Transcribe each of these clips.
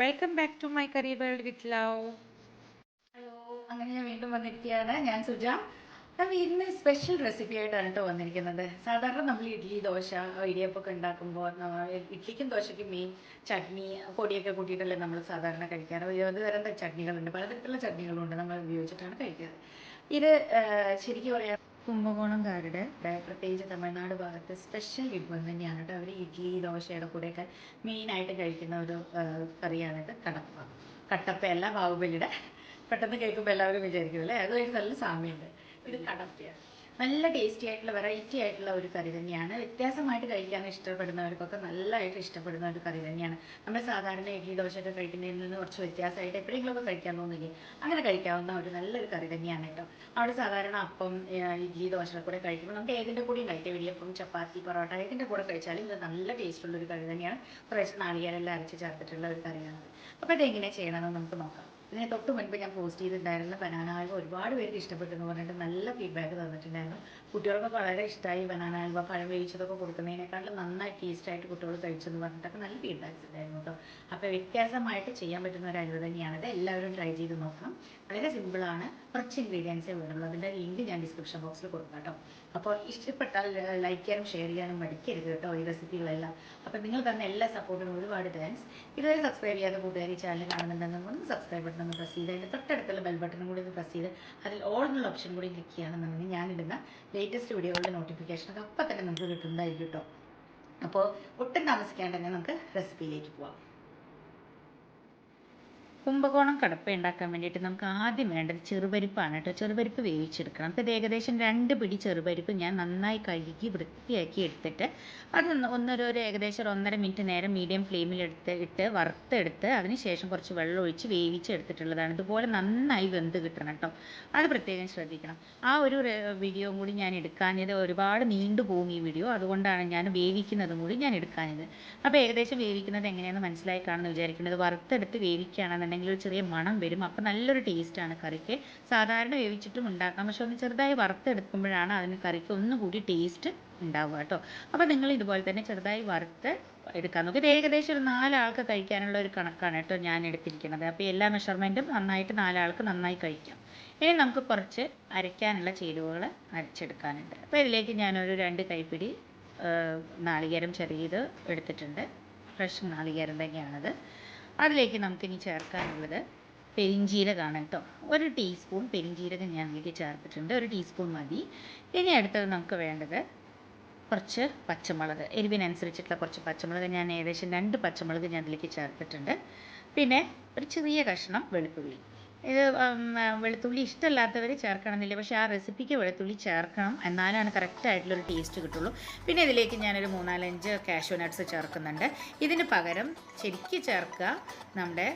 Welcome back to my career world with love hello അങ്ങനെ ഞാൻ വീണ്ടും വന്നിരിക്കുകയാണ്. ഞാൻ സുജ. അപ്പം ഇന്ന് സ്പെഷ്യൽ റെസിപ്പി ആയിട്ടാണ് കേട്ടോ വന്നിരിക്കുന്നത്. സാധാരണ നമ്മൾ ഇഡ്ഡലി ദോശ ഇടിയപ്പൊക്കെ ഉണ്ടാക്കുമ്പോൾ ഇഡ്ഡലിക്കും ദോശയ്ക്കും മെയിൻ ചട്നി പൊടിയൊക്കെ കൂട്ടിയിട്ടല്ലേ നമ്മൾ സാധാരണ കഴിക്കാറ്. ഇരുപത് തരം ചട്നികളുണ്ട്. പലതരത്തിലുള്ള ചട്നികളുണ്ട് നമ്മൾ ഉപയോഗിച്ചിട്ടാണ് കഴിക്കാറ് ഇത് ശരിക്കും പറയാം കുംഭകോണംകാരുടെ പ്രത്യേകിച്ച് തമിഴ്നാട് ഭാഗത്തെ സ്പെഷ്യൽ വിഭവം തന്നെയാണ് കേട്ടോ അവർ ഇഡ്ഡലി ദോശയുടെ കൂടെയൊക്കെ മെയിനായിട്ട് കഴിക്കുന്ന ഒരു കറിയാണ് കറിയാണിത് കടപ്പ കട്ടപ്പയല്ല ബാഹുബലിയുടെ. പെട്ടെന്ന് കേൾക്കുമ്പോൾ എല്ലാവരും വിചാരിക്കും അല്ലേ? അതുമായിട്ട് നല്ല സാമ്യമുണ്ട്. ഇത് കടപ്പയാണ്. നല്ല ടേസ്റ്റി ആയിട്ടുള്ള വെറൈറ്റി ആയിട്ടുള്ള ഒരു കറി തന്നെയാണ്. വ്യത്യാസമായിട്ട് കഴിക്കാൻ ഇഷ്ടപ്പെടുന്നവർക്കൊക്കെ നല്ലതായിട്ട് ഇഷ്ടപ്പെടുന്ന ഒരു കറി തന്നെയാണ്. നമ്മൾ സാധാരണ ഇഡ്ഡലി ദോശയൊക്കെ കഴിക്കുന്നതിൽ നിന്ന് കുറച്ച് വ്യത്യാസമായിട്ട് എപ്പോഴെങ്കിലുമൊക്കെ കഴിക്കാൻ തോന്നില്ലേ? അങ്ങനെ കഴിക്കാവുന്ന ഒരു നല്ലൊരു കറി തന്നെയാണ് കേട്ടോ. അവിടെ സാധാരണ അപ്പം ഇഡ്ഡലി ദോശയുടെ കൂടെ കഴിക്കുമ്പോൾ നമുക്ക് ഏതിന്റെ കൂടെയും കഴിക്കാം. ഇടിയപ്പം ചപ്പാത്തി പൊറോട്ട ഏതിന്റെ കൂടെ കഴിച്ചാലും ഇത് നല്ല ടേസ്റ്റുള്ള ഒരു കറി തന്നെയാണ്. കുറച്ച് നാളികേരെല്ലാം അരച്ച് ചേർത്തിട്ടുള്ള ഒരു കറിയാണ്. അപ്പോൾ ഇതെങ്ങനെ ചെയ്യണമെന്ന് നമുക്ക് നോക്കാം. ഇതിന് തൊട്ട് മുൻപ് ഞാൻ പോസ്റ്റ് ചെയ്തിട്ടുണ്ടായിരുന്ന. ബനാന ഹൽവ ഒരുപാട് പേർക്ക് ഇഷ്ടപ്പെട്ടു എന്ന് പറഞ്ഞിട്ട് നല്ല ഫീഡ്ബാക്ക് തന്നിട്ടുണ്ടായിരുന്നു. കുട്ടികൾക്കൊക്കെ വളരെ ഇഷ്ടമായി ബനാന ഹൽവ പഴം വേവിച്ചതൊക്കെ കൊടുക്കുന്നതിനേക്കാളും നന്നായി ടേസ്റ്റായിട്ട് കുട്ടികൾ കഴിച്ചെന്ന് പറഞ്ഞിട്ടൊക്കെ നല്ല ഫീഡ്ബാക്ക്സ് ഉണ്ടായിരുന്നു കേട്ടോ. അപ്പോൾ വ്യത്യാസമായിട്ട് ചെയ്യാൻ പറ്റുന്ന ഒരു ഹൽവ തന്നെയാണിത് എല്ലാവരും ട്രൈ ചെയ്ത് നോക്കണം. വളരെ സിമ്പിളാണ് കുറച്ച് ഇൻഗ്രീഡിയൻസേ വേണുള്ളൂ അതിന്റെ ലിങ്ക് ഞാൻ ഡിസ്ക്രിപ്ഷൻ ബോക്സിൽ കൊടുക്കാം കേട്ടോ. അപ്പോൾ ഇഷ്ടപ്പെട്ടാൽ ലൈക്ക് ചെയ്യാനും ഷെയർ ചെയ്യാനും മടിക്കരുത് കേട്ടോ ഈ റെസിപ്പികളെല്ലാം അപ്പോൾ നിങ്ങൾ തന്ന എല്ലാ സപ്പോർട്ടിനും ഒരുപാട് താങ്ക്സ് ഇതുവരെ സബ്സ്ക്രൈബ് ചെയ്യാത്ത കൂട്ടുകാരി ചാനൽ കാണുന്നുണ്ടെങ്കിൽ ഒന്ന് സബ്സ്ക്രൈബ് ബട്ടൺ ഒന്ന് പ്രസ് ചെയ്ത് അതിന്റെ തൊട്ടടുത്തുള്ള ബെൽ ബട്ടണും കൂടി ഒന്ന് പ്രസ് ചെയ്ത് അതിൽ ഓൾ എന്നുള്ള ഓപ്ഷൻ കൂടി ക്ലിക്ക് ചെയ്യുകയാണെന്നുണ്ടെങ്കിൽ ഞാനിടുന്ന ലേറ്റസ്റ്റ് വീഡിയോകളുടെ നോട്ടിഫിക്കേഷനൊക്കെ അപ്പം തന്നെ നമുക്ക് കിട്ടുന്നതായിരിക്കും കേട്ടോ. അപ്പോൾ ഒട്ടും താമസിക്കാണ്ട് തന്നെ നമുക്ക് റെസിപ്പിയിലേക്ക് പോവാം. കുംഭകോണം കടപ്പ ഉണ്ടാക്കാൻ വേണ്ടിയിട്ട് നമുക്ക് ആദ്യം വേണ്ടത് ചെറുപരിപ്പാണ് കേട്ടോ. ചെറുപരിപ്പ് വേവിച്ചെടുക്കണം. അപ്പോൾ ഏകദേശം രണ്ട് പിടി ചെറുപരിപ്പ് ഞാൻ നന്നായി കഴുകി വൃത്തിയാക്കി എടുത്തിട്ട് അത് ഒന്ന് ഒന്നൊരു ഒരു ഏകദേശം ഒന്നര മിനിറ്റ് നേരം മീഡിയം ഫ്ലെയിമിൽ എടുത്ത് ഇട്ട് വറുത്തെടുത്ത് അതിന് ശേഷം കുറച്ച് വെള്ളം ഒഴിച്ച് വേവിച്ചെടുത്തിട്ടുള്ളതാണ്. ഇതുപോലെ നന്നായി വെന്ത് കിട്ടണം കേട്ടോ. അത് പ്രത്യേകം ശ്രദ്ധിക്കണം. ആ ഒരു വീഡിയോ കൂടി ഞാൻ എടുക്കാഞ്ഞത് ഒരുപാട് നീണ്ടു പോകും ഈ വീഡിയോ. അതുകൊണ്ടാണ് ഞാൻ വേവിക്കുന്നതും കൂടി ഞാൻ എടുക്കാഞ്ഞത്. അപ്പോൾ ഏകദേശം വേവിക്കുന്നത് എങ്ങനെയാണെന്ന് മനസ്സിലായി കാണുമെന്ന് വിചാരിക്കുന്നത് വറുത്തെടുത്ത് വേവിക്കുകയാണെന്നുണ്ടെങ്കിൽ ഒരു ചെറിയ മണം വരും. അപ്പോൾ നല്ലൊരു ടേസ്റ്റാണ് കറിക്ക്. സാധാരണ വേവിച്ചിട്ടും ഉണ്ടാക്കാം. പക്ഷെ ഒന്ന് ചെറുതായി വറുത്തെടുക്കുമ്പോഴാണ് അതിന് കറിക്ക് ഒന്നുകൂടി ടേസ്റ്റ് ഉണ്ടാവുക കേട്ടോ. അപ്പോൾ നിങ്ങൾ ഇതുപോലെ തന്നെ ചെറുതായി വറുത്ത് എടുക്കാൻ നോക്കുക ഇത് ഏകദേശം ഒരു നാലാൾക്ക് കഴിക്കാനുള്ള ഒരു കണക്കാണ് കേട്ടോ ഞാൻ എടുത്തിരിക്കുന്നത്. അപ്പോൾ എല്ലാ മെഷർമെന്റും നന്നായിട്ട് നാലാൾക്ക് നന്നായി കഴിക്കാം. ഇനി നമുക്ക് കുറച്ച് അരയ്ക്കാനുള്ള ചേരുവകൾ അരച്ചെടുക്കാനുണ്ട്. അപ്പോൾ ഇതിലേക്ക് ഞാനൊരു രണ്ട് കൈപ്പിടി നാളികേരം ചെറിയത് എടുത്തിട്ടുണ്ട്. ഫ്രഷ് നാളികേരം തന്നെയാണത്. അതിലേക്ക് നമുക്കിനി ചേർക്കാനുള്ളത് പെരിഞ്ജീരകമാണ് കേട്ടോ. ഒരു ടീസ്പൂൺ പെരിഞ്ജീരകം ഞാൻ ഇതിലേക്ക് ചേർത്തിട്ടുണ്ട്. ഒരു ടീസ്പൂൺ മതി. ഇനി അടുത്തത് നമുക്ക് വേണ്ടത് കുറച്ച് പച്ചമുളക് എരിവിനനുസരിച്ചിട്ടുള്ള കുറച്ച് പച്ചമുളക് ഞാൻ ഏകദേശം രണ്ട് പച്ചമുളക് ഞാൻ അതിലേക്ക് ചേർത്തിട്ടുണ്ട്. പിന്നെ ഒരു ചെറിയ കഷ്ണം വെളുത്തുള്ളി. ഇത് വെളുത്തുള്ളി ഇഷ്ടമല്ലാത്തവർ ചേർക്കണമെന്നില്ല. പക്ഷേ ആ റെസിപ്പിക്ക് വെളുത്തുള്ളി ചേർക്കണം എന്നാലാണ് കറക്റ്റായിട്ടുള്ളൊരു ടേസ്റ്റ് കിട്ടുള്ളൂ. പിന്നെ ഇതിലേക്ക് ഞാനൊരു മൂന്നാലഞ്ച് കാഷ്യൂ നട്ട്സ് ചേർക്കുന്നുണ്ട്. ഇതിന് പകരം ശരിക്ക് ചേർക്കുക. നമ്മുടെ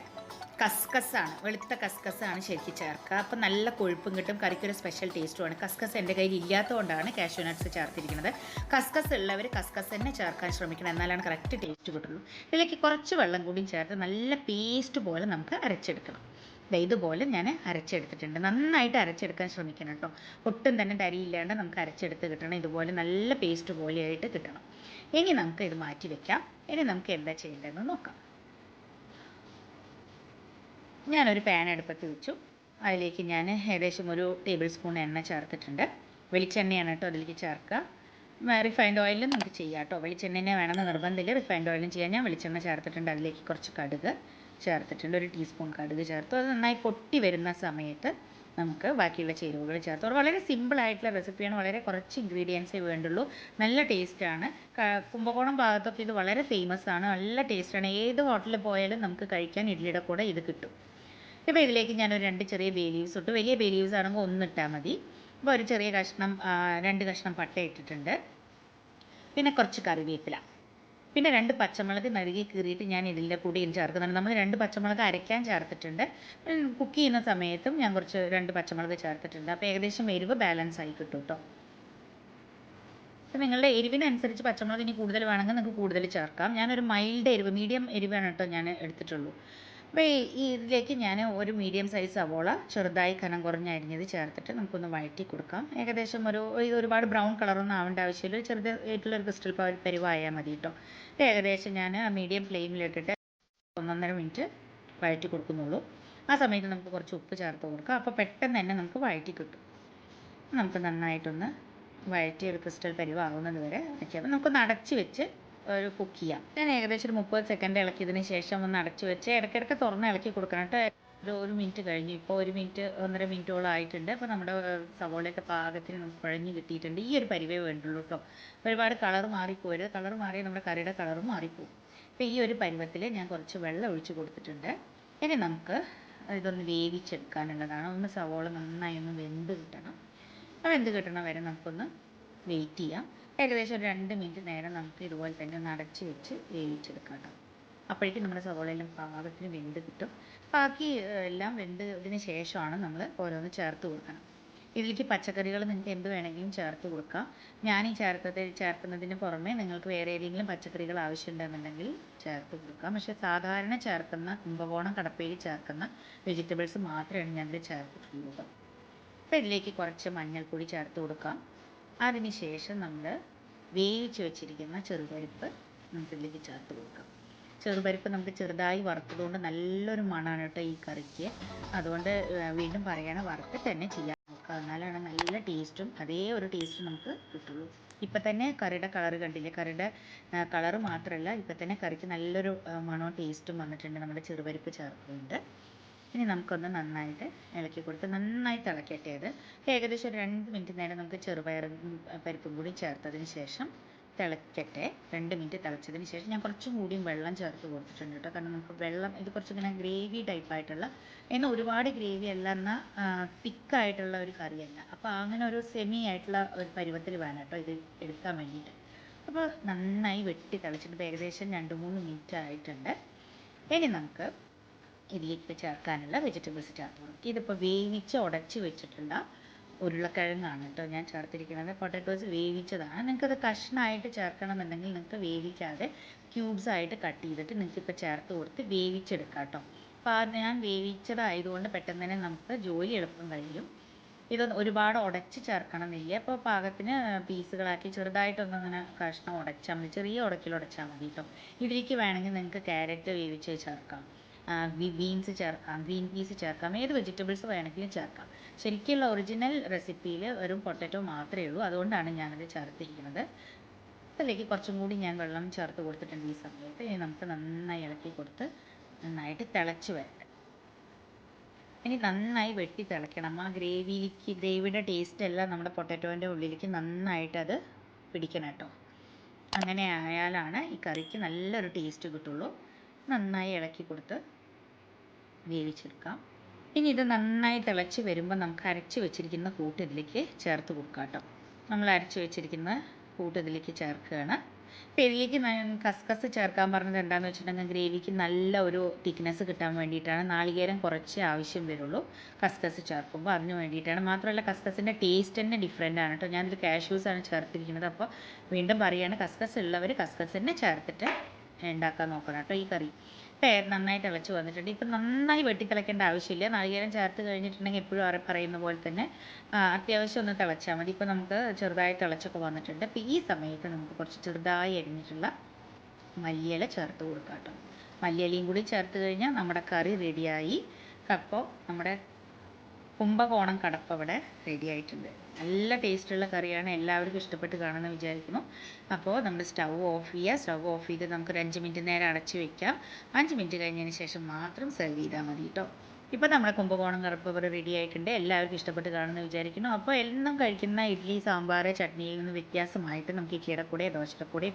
കസ്കസാണ് വെളുത്ത കസ്കസാണ് ശരിക്കും ചേർക്കുക. അപ്പോൾ നല്ല കൊഴുപ്പും കിട്ടും കറിക്കൊരു സ്പെഷ്യൽ ടേസ്റ്റുമാണ് കസ്കസ് എന്റെ കയ്യിൽ ഇല്ലാത്തതുകൊണ്ടാണ് കാഷ്യൂ നട്ട്സ് ചേർത്തിരിക്കുന്നത്. കസ്കസ് ഉള്ളവർ കസ്കസ് തന്നെ ചേർക്കാൻ ശ്രമിക്കണം എന്നാലാണ് കറക്റ്റ് ടേസ്റ്റ് കിട്ടുള്ളൂ. ഇതിലേക്ക് കുറച്ച് വെള്ളം കൂടി ചേർത്ത് നല്ല പേസ്റ്റ് പോലെ നമുക്ക് അരച്ചെടുക്കണം. ഇതുപോലെ ഞാൻ അരച്ചെടുത്തിട്ടുണ്ട്. നന്നായിട്ട് അരച്ചെടുക്കാൻ ശ്രമിക്കണം കേട്ടോ. ഒട്ടും തന്നെ തരിയില്ലാണ്ട് നമുക്ക് അരച്ചെടുത്ത് കിട്ടണം. ഇതുപോലെ നല്ല പേസ്റ്റ് പോലെയായിട്ട് കിട്ടണം. ഇനി നമുക്ക് ഇത് മാറ്റി വെക്കാം. ഇനി നമുക്ക് എന്താ ചെയ്യേണ്ടതെന്ന് നോക്കാം. ഞാനൊരു പാൻ അടുപ്പത്ത് വെച്ചു. അതിലേക്ക് ഞാൻ ഏകദേശം ഒരു ടേബിൾ സ്പൂൺ എണ്ണ ചേർത്തിട്ടുണ്ട്. വെളിച്ചെണ്ണയാണ് കേട്ടോ അതിലേക്ക് ചേർക്കുക. റിഫൈൻഡ് ഓയിലും നമുക്ക് ചെയ്യാം കേട്ടോ. വെളിച്ചെണ്ണ തന്നെ വേണമെന്ന് നിർബന്ധമില്ല. റിഫൈൻഡ് ഓയിലും ചെയ്യാം. ഞാൻ വെളിച്ചെണ്ണ ചേർത്തിട്ടുണ്ട്. അതിലേക്ക് കുറച്ച് കടുക്. ചേർത്തിട്ടുണ്ട്. ഒരു ടീസ്പൂൺ കടുക് ചേർത്തു. അത് നന്നായി പൊട്ടി വരുന്ന സമയത്ത് നമുക്ക് ബാക്കിയുള്ള ചേരുവകൾ ചേർത്ത്. വളരെ സിമ്പിൾ ആയിട്ടുള്ള റെസിപ്പിയാണ് വളരെ കുറച്ച് ഇൻഗ്രീഡിയൻസേ വേണ്ടുള്ളൂ. നല്ല ടേസ്റ്റാണ് കുംഭകോണം ഭാഗത്തൊക്കെ ഇത് വളരെ ഫേമസ് ആണ്. നല്ല ടേസ്റ്റാണ് ഏത് ഹോട്ടലിൽ പോയാലും നമുക്ക് കഴിക്കാൻ ഇഡ്ഡലിയുടെ കൂടെ ഇത് കിട്ടും. ഇപ്പോൾ ഇതിലേക്ക് ഞാനൊരു രണ്ട് ചെറിയ ബേ ലീവ്സ് ഇട്ടു. വലിയ ബേ ലീവ്സ് ആണെങ്കിൽ ഒന്നിട്ടാൽ മതി. അപ്പോൾ ഒരു ചെറിയ കഷ്ണം രണ്ട് കഷ്ണം പട്ട ഇട്ടിട്ടുണ്ട്. പിന്നെ കുറച്ച് കറിവേപ്പില. പിന്നെ രണ്ട് പച്ചമുളക് നറുകി കീറിയിട്ട് ഞാൻ ഇതിന്റെ കൂടെയും ചേർക്കുന്നുണ്ട്. നമ്മൾ രണ്ട് പച്ചമുളക് അരയ്ക്കാൻ ചേർത്തിട്ടുണ്ട്. കുക്ക് ചെയ്യുന്ന സമയത്തും ഞാൻ കുറച്ച് രണ്ട് പച്ചമുളക് ചേർത്തിട്ടുണ്ട്. അപ്പോൾ ഏകദേശം എരിവ് ബാലൻസ് ആയി കിട്ടും കേട്ടോ അപ്പോൾ നിങ്ങളുടെ എരിവിനനുസരിച്ച് പച്ചമുളക് ഇനി കൂടുതൽ വേണമെങ്കിൽ നിങ്ങൾക്ക് കൂടുതൽ ചേർക്കാം. ഞാനൊരു മൈൽഡ് എരിവ് മീഡിയം എരിവാണ് കേട്ടോ ഞാൻ എടുത്തിട്ടുള്ളൂ. അപ്പോൾ ഈ ഇതിലേക്ക് ഞാൻ ഒരു മീഡിയം സൈസ് സവോള ചെറുതായി കനം കുറഞ്ഞ അരിഞ്ഞത് ചേർത്തിട്ട് നമുക്കൊന്ന് വഴറ്റി കൊടുക്കാം. ഏകദേശം ഒരു ഇത് ഒരുപാട് ബ്രൗൺ കളറൊന്നും ആവേണ്ട ആവശ്യമില്ല. ചെറുതായിട്ടുള്ള ഒരു ക്രിസ്റ്റൽ പരിവായാൽ മതി കേട്ടോ ഏകദേശം ഞാൻ ആ മീഡിയം ഫ്ലെയിമിലിട്ടിട്ട് ഒന്നൊന്നര മിനിറ്റ് വഴറ്റി കൊടുക്കുന്നുള്ളൂ. ആ സമയത്ത് നമുക്ക് കുറച്ച് ഉപ്പ് ചേർത്ത് കൊടുക്കാം. അപ്പോൾ പെട്ടെന്ന് തന്നെ നമുക്ക് വഴറ്റി കിട്ടും. നമുക്ക് നന്നായിട്ടൊന്ന് വഴറ്റി ഒരു ക്രിസ്റ്റൽ പരിവാകുന്നത് വരെ വയ്ക്കാം. അപ്പോൾ നമുക്കൊന്ന് അടച്ച് വെച്ച് ഒരു കുക്ക് ചെയ്യാം. ഞാൻ ഏകദേശം ഒരു മുപ്പത് സെക്കൻഡ് ഇളക്കിയതിന് ശേഷം ഒന്ന് അടച്ച് വെച്ച് ഇടയ്ക്കിടയ്ക്ക് തുറന്ന് ഇളക്കി കൊടുക്കണം കേട്ടോ. ഒരു ഒരു മിനിറ്റ് കഴിഞ്ഞു. ഇപ്പോൾ ഒരു മിനിറ്റ് ഒന്നര മിനിറ്റോളം ആയിട്ടുണ്ട്. അപ്പോൾ നമ്മുടെ സവോളയൊക്കെ പാകത്തിന് നമുക്ക് കുഴഞ്ഞ് കിട്ടിയിട്ടുണ്ട്. ഈ ഒരു പരിവേ വേണ്ടുള്ളൂ കേട്ടോ. ഒരുപാട് കളർ മാറിപ്പോരുത്. കളർ മാറി നമ്മുടെ കറിയുടെ കളറും മാറിപ്പോകും അപ്പോൾ ഈ ഒരു പരുവത്തിൽ ഞാൻ കുറച്ച് വെള്ളം ഒഴിച്ച് കൊടുത്തിട്ടുണ്ട്. ഇനി നമുക്ക് ഇതൊന്ന് വേവിച്ചെടുക്കാനുള്ളതാണ്. ഒന്ന് സവോള നന്നായി ഒന്ന് വെന്ത് കിട്ടണം. ആ വെന്ത് കിട്ടണ വരെ നമുക്കൊന്ന് വെയിറ്റ് ചെയ്യാം. ഏകദേശം ഒരു രണ്ട് മിനിറ്റ് നേരം നമുക്ക് ഇതുപോലെ തന്നെ ഒന്ന് അടച്ച് വെച്ച് വേവിച്ചെടുക്കാം കേട്ടോ. അപ്പോഴേക്കും നമ്മുടെ സവോളയെല്ലാം പാകത്തിന് വെന്ത് കിട്ടും. ബാക്കി എല്ലാം വെന്തതിന് ശേഷമാണ് നമ്മൾ ഓരോന്ന് ചേർത്ത് കൊടുക്കണം. ഇതിലേക്ക് പച്ചക്കറികൾ നിങ്ങൾക്ക് എന്ത് വേണമെങ്കിലും ചേർത്ത് കൊടുക്കാം. ഞാൻ ഈ ചേർത്തത് ചേർക്കുന്നതിന് പുറമെ നിങ്ങൾക്ക് വേറെ ഏതെങ്കിലും പച്ചക്കറികൾ ആവശ്യമുണ്ടെന്നുണ്ടെങ്കിൽ ചേർത്ത് കൊടുക്കാം. പക്ഷെ സാധാരണ ചേർക്കുന്ന കുംഭകോണം കടപ്പേരി ചേർക്കുന്ന വെജിറ്റബിൾസ് മാത്രമാണ് ഞാനിത് ചേർത്തിട്ടുള്ളത് അപ്പോൾ ഇതിലേക്ക് കുറച്ച് മഞ്ഞൾപ്പൊടി ചേർത്ത് കൊടുക്കാം. അതിന് ശേഷം നമ്മൾ വേവിച്ച് വെച്ചിരിക്കുന്ന ചെറുപരിപ്പ് നമുക്കിതിലേക്ക് ചേർത്ത് കൊടുക്കാം. ചെറുപരിപ്പ് നമുക്ക് ചെറുതായി വറുത്തതുകൊണ്ട് നല്ലൊരു മണമാണ് കേട്ടോ ഈ കറിക്ക്. അതുകൊണ്ട് വീണ്ടും പറയണ വറുത്തിട്ട് തന്നെ ചെയ്യാൻ നോക്കുക. എന്നാലാണ് നല്ല ടേസ്റ്റും അതേ ഒരു ടേസ്റ്റും നമുക്ക് കിട്ടുള്ളൂ. ഇപ്പം തന്നെ കറിയുടെ കളർ കണ്ടില്ലേ? കറിയുടെ കളർ മാത്രമല്ല ഇപ്പം തന്നെ കറിക്ക് നല്ലൊരു മണവും ടേസ്റ്റും വന്നിട്ടുണ്ട് നമ്മുടെ ചെറുപരിപ്പ് ചേർക്കുന്നുണ്ട് ഇനി നമുക്കൊന്ന് നന്നായിട്ട് ഇളക്കി കൊടുത്ത് നന്നായിട്ട് ഇളക്കട്ടെ ഏകദേശം ഒരു രണ്ട് മിനിറ്റ് നേരം നമുക്ക് ചെറുപയറും പരിപ്പും കൂടി ചേർത്തതിന് ശേഷം തിളക്കട്ടെ. രണ്ട് മിനിറ്റ് തിളച്ചതിന് ശേഷം ഞാൻ കുറച്ചും കൂടിയും വെള്ളം ചേർത്ത് കൊടുത്തിട്ടുണ്ട് കേട്ടോ. കാരണം നമുക്ക് വെള്ളം ഇത് കുറച്ചിങ്ങനെ ഗ്രേവി ടൈപ്പായിട്ടുള്ള എന്നാൽ ഒരുപാട് ഗ്രേവി അല്ല എന്നാൽ തിക്കായിട്ടുള്ള ഒരു കറിയല്ല അപ്പോൾ അങ്ങനെ ഒരു സെമി ആയിട്ടുള്ള ഒരു പരുവത്തിൽ വേണം കേട്ടോ ഇത് എടുക്കാൻ വേണ്ടിയിട്ട്. അപ്പോൾ നന്നായി വെട്ടി തിളച്ചിട്ട് ഏകദേശം രണ്ട് മൂന്ന് മിനിറ്റ് ആയിട്ടുണ്ട്. ഇനി നമുക്ക് ഇതിലേക്ക് ചേർക്കാനുള്ള വെജിറ്റബിൾസ് ചേർത്ത് കൊടുക്കും ഇതിപ്പോൾ വേവിച്ച് ഉടച്ച് വെച്ചിട്ടുള്ള ഉരുളക്കിഴങ്ങാണ് കേട്ടോ ഞാൻ ചേർത്തിരിക്കുന്നത്. പൊട്ടാറ്റോസ് വേവിച്ചതാണ്. നിങ്ങൾക്കത് കഷ്ണമായിട്ട് ചേർക്കണമെന്നുണ്ടെങ്കിൽ നിങ്ങൾക്ക് വേവിക്കാതെ ക്യൂബ്സ് ആയിട്ട് കട്ട് ചെയ്തിട്ട് നിങ്ങൾക്ക് ഇപ്പോൾ ചേർത്ത് കൊടുത്ത് വേവിച്ചെടുക്കാം കേട്ടോ. അപ്പോൾ ഞാൻ വേവിച്ചതായതുകൊണ്ട് പെട്ടെന്ന് തന്നെ നമുക്ക് ജോലി എളുപ്പം കഴിയും. ഇതൊന്ന് ഒരുപാട് ഉടച്ച് ചേർക്കണമെന്നില്ല. അപ്പോൾ പാകത്തിന് പീസുകളാക്കി ചെറുതായിട്ടൊന്നും അങ്ങനെ കഷ്ണം ഉടച്ചാൽ മതി. ചെറിയ ഉടക്കിൽ ഉടച്ചാൽ മതി കേട്ടോ. ഇതിലേക്ക് വേണമെങ്കിൽ നിങ്ങൾക്ക് ക്യാരറ്റ് വേവിച്ച് ചേർക്കാം. ബീൻസ് ചേർക്കാം ഗ്രീൻ പീസ് ചേർക്കാം. ഏത് വെജിറ്റബിൾസ് വേണമെങ്കിലും ചേർക്കാം. ശരിക്കുള്ള ഒറിജിനൽ റെസിപ്പിയിൽ വെറും പൊട്ടറ്റോ മാത്രമേ ഉള്ളൂ. അതുകൊണ്ടാണ് ഞാനത് ചേർത്തിരിക്കുന്നത്. അതിലേക്ക് കുറച്ചും കൂടി ഞാൻ വെള്ളം ചേർത്ത് കൊടുത്തിട്ടുണ്ട് ഈ സമയത്ത്. ഇനി നമുക്ക് നന്നായി ഇളക്കി കൊടുത്ത് നന്നായിട്ട് തിളച്ച് വരട്ടെ. ഇനി നന്നായി വെട്ടി തിളക്കണം. ആ ഗ്രേവിക്ക് ഗ്രേവിയുടെ ടേസ്റ്റ് എല്ലാം നമ്മുടെ പൊട്ടറ്റോന്റെ ഉള്ളിലേക്ക് നന്നായിട്ട് അത് പിടിക്കണം കേട്ടോ. അങ്ങനെ ആയാലാണ് ഈ കറിക്ക് നല്ലൊരു ടേസ്റ്റ് കിട്ടുള്ളൂ. നന്നായി ഇളക്കി കൊടുത്ത് വേവിച്ചെടുക്കാം. ഇനി ഇത് നന്നായി തിളച്ച് വരുമ്പോൾ നമുക്ക് അരച്ച് വെച്ചിരിക്കുന്ന കൂട്ട് ഇതിലേക്ക് ചേർത്ത് കൊടുക്കാം കേട്ടോ. നമ്മൾ അരച്ച് വെച്ചിരിക്കുന്ന കൂട്ട് ഇതിലേക്ക് ചേർക്കുകയാണ്. അപ്പോൾ ഇതിലേക്ക് കസ്കസ് ചേർക്കാൻ പറഞ്ഞത് എന്താണെന്ന് വെച്ചിട്ടുണ്ടെങ്കിൽ ഗ്രേവിക്ക് നല്ല ഒരു തിക്നെസ് കിട്ടാൻ വേണ്ടിയിട്ടാണ്. നാളികേരം കുറച്ച് ആവശ്യം വരുള്ളൂ കസ്കസ് ചേർക്കുമ്പോൾ. അതിന് വേണ്ടിയിട്ടാണ്. മാത്രമല്ല കസ്കസിന്റെ ടേസ്റ്റ് തന്നെ ഡിഫറെന്റ് ആണ് കേട്ടോ. ഞാനിത് കാഷ്യൂസ് ആണ് ചേർത്തിരിക്കുന്നത്. അപ്പോൾ വീണ്ടും പറയുകയാണ് കസ്കസ് ഉള്ളവർ കസ്കസ് തന്നെ ചേർത്തിട്ട് ഉണ്ടാക്കാൻ നോക്കണം കേട്ടോ ഈ കറി. പേർ നന്നായി തിളച്ച് വന്നിട്ടുണ്ട്. ഇപ്പം നന്നായി വെട്ടി തിളയ്ക്കേണ്ട ആവശ്യമില്ല. നാളികേരം ചേർത്ത് കഴിഞ്ഞിട്ടുണ്ടെങ്കിൽ എപ്പോഴും അറി പറയുന്ന പോലെ തന്നെ അത്യാവശ്യം ഒന്ന് തിളച്ചാൽ മതി. ഇപ്പം നമുക്ക് ചെറുതായി തിളച്ചൊക്കെ വന്നിട്ടുണ്ട്. അപ്പോൾ ഈ സമയത്ത് നമുക്ക് കുറച്ച് ചെറുതായി അരിഞ്ഞിട്ടുള്ള മല്ലിയില ചേർത്ത് കൊടുക്കാം കേട്ടോ. മല്ലിയിലയും കൂടി ചേർത്ത് കഴിഞ്ഞാൽ നമ്മുടെ കറി റെഡിയായി അപ്പോൾ നമ്മുടെ കുംഭകോണം കടപ്പ് ഇവിടെ റെഡി ആയിട്ടുണ്ട്. നല്ല ടേസ്റ്റുള്ള കറിയാണ് എല്ലാവർക്കും ഇഷ്ടപ്പെട്ട് കാണുമെന്ന് വിചാരിക്കുന്നു. അപ്പോൾ നമ്മൾ സ്റ്റൗ ഓഫ് ചെയ്യുക സ്റ്റൗ ഓഫ് ചെയ്ത് നമുക്കൊരു അഞ്ച് മിനിറ്റ് നേരം അടച്ച് വെക്കാം. അഞ്ച് മിനിറ്റ് കഴിഞ്ഞതിന് ശേഷം മാത്രം സെർവ് ചെയ്താൽ മതി കേട്ടോ ഇപ്പോൾ നമ്മുടെ കുംഭകോണം കറുപ്പവർ റെഡി ആയിട്ടുണ്ട്. എല്ലാവർക്കും ഇഷ്ടപ്പെട്ട് കാണുമെന്ന് വിചാരിക്കുന്നു. അപ്പോൾ എന്നും കഴിക്കുന്ന ഇഡ്ഡലി സാമ്പാർ ചട്നിയിൽ നിന്ന് വ്യത്യാസമായിട്ട് നമുക്ക് ഇഡ്ഡലിയുടെ കൂടെ ദോശയുടെ കൂടെ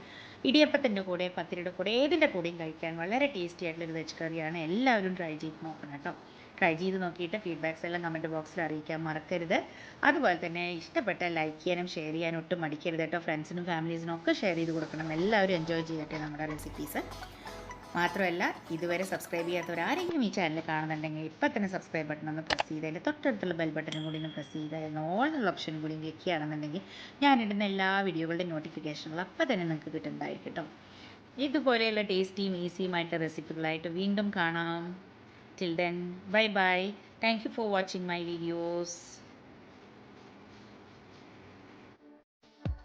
ഇടിയപ്പത്തിന്റെ കൂടെ പത്തിരിയുടെ കൂടെ ഏതിന്റെ കൂടെയും കഴിക്കാൻ വളരെ ടേസ്റ്റി ആയിട്ടുള്ള ഒരു വെജ് കറിയാണ് എല്ലാവരും ട്രൈ ചെയ്ത് നോക്കണം കേട്ടോ. ട്രൈ ചെയ്ത് നോക്കിയിട്ട് ഫീഡ്ബാക്സ് എല്ലാം കമന്റ് ബോക്സിൽ അറിയിക്കാൻ മറക്കരുത്. അതുപോലെ തന്നെ ഇഷ്ടപ്പെട്ട ലൈക്ക് ചെയ്യാനും ഷെയർ ചെയ്യാനും ഒട്ടും മടിക്കരുത് കേട്ടോ. ഫ്രണ്ട്സിനും ഫാമിലീസിനും ഒക്കെ ഷെയർ ചെയ്ത് കൊടുക്കണം. എല്ലാവരും എൻജോയ് ചെയ്യട്ടെ നമ്മുടെ റെസിപ്പീസ് മാത്രമല്ല ഇതുവരെ സബ്സ്ക്രൈബ് ചെയ്യാത്തവർ ആരെങ്കിലും ഈ ചാനൽ കാണുന്നുണ്ടെങ്കിൽ ഇപ്പം തന്നെ സബ്സ്ക്രൈബ് ബട്ടൺ ഒന്ന് പ്രസ് ചെയ്തതിൽ തൊട്ടടുത്തുള്ള ബെൽ ബട്ടണും കൂടി ഒന്ന് പ്രസ് ചെയ്താൽ ഓൾ എന്നുള്ള ഓപ്ഷനും കൂടി ക്ലിക്ക് ചെയ്യുകയാണെന്നുണ്ടെങ്കിൽ ഞാനിടുന്ന എല്ലാ വീഡിയോകളുടെയും നോട്ടിഫിക്കേഷനുകൾ അപ്പം തന്നെ നിങ്ങൾക്ക് കിട്ടുന്നതായിരിക്കും കേട്ടോ ഇതുപോലെയുള്ള ടേസ്റ്റിയും ഈസിയുമായിട്ട് റെസിപ്പികളായിട്ട് വീണ്ടും കാണാം. Then bye bye thank you for watching my videos